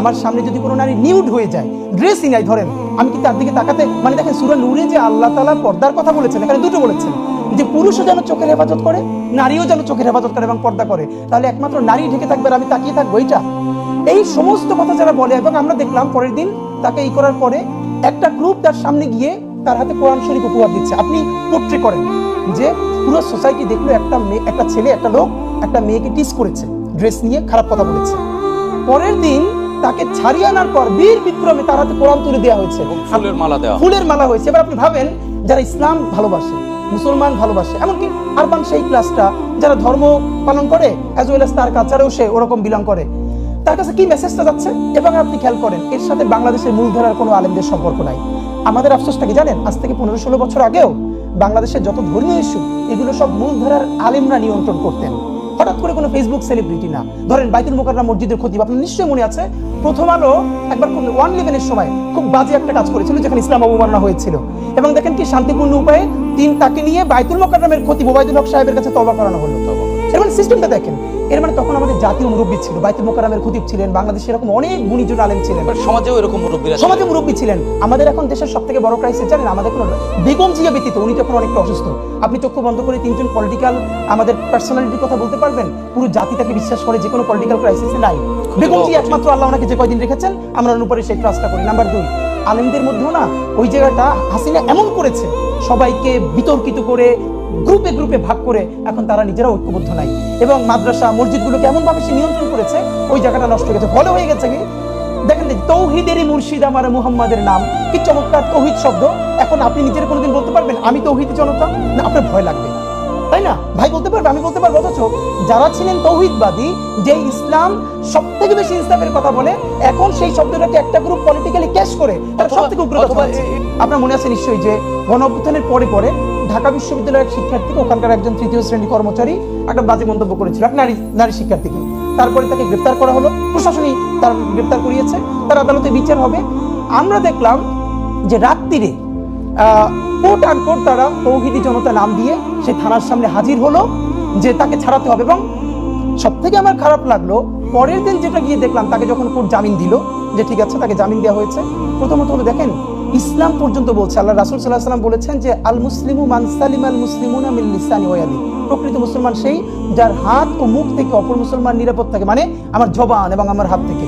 আমার সামনে যদি কোনো নারী নিউড হয়ে যায় ড্রেসই নাই ধরেন, আমি কি তার দিকে তাকাতে মানে দেখেন সুরা নূরে যে আল্লাহ তালা পর্দার কথা বলেছেন, এখানে দুটো বলেছেন, যে পুরুষও যেন চোখের হেফাজত করে, নারীও যেন চোখের হেফাজত করে এবং পর্দা করে, তাহলে একমাত্র নারী ঢেকে থাকবে আর আমি তাকিয়ে থাকব, এইটা। এই সমস্ত কথা যারা বলে, এবং আমরা দেখলাম পরের দিন তাকে এই করার পরে একটা গ্রুপ তার সামনে গিয়ে তার হাতে কোরআন শরীফ উপহার দিচ্ছে। আপনি পোট্রে করেন যে পুরো সোসাইটি দেখল একটা মেয়ে একটা ছেলে, একটা লোক, একটা মেয়েকে টিস করেছে ড্রেস নিয়ে খারাপ কথা বলেছে। পরের দিন তাকে ছাড়িয়ে আনার পর বীর বিক্রমে তার হাতে কোরআন তুলে দেওয়া হয়েছে। ফুলের মালা দেওয়া ফুলের মালা হয়েছে। এবার আপনি ভাবেন যারা ইসলাম ভালোবাসে মুসলমান ভালোবাসে এমনকি আরবান সেই ক্লাসটা যারা ধর্ম পালন করে অ্যাজ ওয়েল তার কালচারেও সে ওরকম বিলং করে। তার কাছে কি মেসেজটা যাচ্ছে? এবং আপনি খেয়াল করেন এর সাথে বাংলাদেশের মূলধারার কোনো আলেমদের সম্পর্ক নাই। আমাদের আফসোসটা কি জানেন আজ থেকে পনেরো ষোলো বছর আগেও বাংলাদেশের যত ধর্মীয় ইস্যু এগুলো সব মূলধারার আলেমরা নিয়ন্ত্রণ করতেন। হঠাৎ করে কোনো ফেসবুক সেলিব্রিটি না। ধরেন বাইতুল মোকাররা মসজিদের ক্ষতি আপনার নিশ্চয়ই মনে আছে? প্রথম আলো একবার ওয়ান ইলেভেনের সময় খুব বাজে একটা কাজ করেছিল, যেখানে ইসলাম অবমাননা হয়েছিল। এবং দেখেন কি শান্তিপূর্ণ উপায়ে তিন তাকে নিয়ে বাইতুল মোকাররামের ক্ষতি বোবায়দুল হক সাহেবের কাছে তবা করানো হলো। এর মানে সিস্টেমটা দেখেন এর মানে তখন আমাদের জাতীয় মুরব্বী ছিল বাইতুল মোকাররমের খতিব ছিলেন বাংলাদেশে এরকম অনেক গুণীজন আলেম ছিলেন। সমাজেও এরকম মুরব্বীরা ছিল। সমাজে মুরব্বী ছিলেন। আমাদের এখন দেশের সব থেকে বড় ক্রাইসিস জানেন আমাদের কোনো বেগম জিয়া ব্যতীত উনি তখন অনেকটা অসুস্থ। আপনি চক্ষু বন্ধ করে তিনজন পলিটিক্যাল আমাদের পার্সোনালিটির কথা বলতে পারবেন? পুরো জাতি তাকে বিশ্বাস করে যে কোনো পলিটিক্যাল ক্রাইসিসে নাই। বেগম জি একমাত্র আল্লাহ ওনাকে যে কয়দিন রেখেছেন? আমরা ওনার উপরে সেই ট্রাস্টটা করি। নাম্বার দুই আলেমদের মধ্যেও না ওই জায়গাটা হাসিনা এমন করেছে সবাইকে বিতর্কিত করে গ্রুপে গ্রুপে ভাগ করে এখন তারা নিজেরা ঐক্যবদ্ধ নাই। এবং মাদ্রাসা, মসজিদগুলোকে এমনভাবে সে নিয়ন্ত্রণ করেছে, ওই জায়গাটা নষ্ট হয়ে গেছে। ফলে হয়ে গেছে কি? দেখেন তৌহিদেরই মুর্শিদ আমার মুহাম্মাদের নাম, কি চমৎকার তৌহিদ শব্দ। এখন আপনি নিজের কোনোদিন বলতে পারবেন, আমি তৌহিদ জনতা? না, আপনার ভয় লাগবে। তাই না? ভাই বলতে পারবে আমি বলতে পারব অথচ যারা ছিলেন তৌহিদবাদী যে ইসলাম সব থেকে বেশি ইসলামের কথা বলে এখন সেই শব্দটাকে একটা গ্রুপ পলিটিক্যালি ক্যাশ করে তারা সব থেকে উগ্র অথবা আপনার মনে আছে নিশ্চয়ই যে গণ অভ্যুত্থানের পরে পরে ঢাকা বিশ্ববিদ্যালয়ের এক শিক্ষার্থীকে ওখানকার একজন তৃতীয় শ্রেণি কর্মচারী একটা বাজে মন্তব্য করেছিল এক নারী নারী শিক্ষার্থীকে। তারপরে তাকে গ্রেপ্তার করা হলো প্রশাসনই তার গ্রেপ্তার করিয়েছে তার আদালতে বিচার হবে। আমরা দেখলাম যে রাত্রিরে তারা তৌহিদি জনতা নাম দিয়ে থানার সামনে হাজির হলো যে তাকে ছাড়াতে হবে এবং সব থেকে আমার খারাপ লাগল, পরের দিন যেটা গিয়ে দেখলাম, তাকে যখন কোর্ট জামিন দিল, যে ঠিক আছে, তাকে জামিন দেওয়া হয়েছে। প্রথমত হলো দেখেন, ইসলাম পর্যন্ত বলছে, আল্লাহ রাসুল সাল্লাহ সাল্লাম বলেছেন যে, আল মুসলিমু মানসালিম আল মুসলিমুন আমিল প্রকৃত মুসলমান সেই যার হাত ও মুখ থেকে অপর মুসলমান নিরাপদ থাকে মানে আমার জবান এবং আমার হাত থেকে।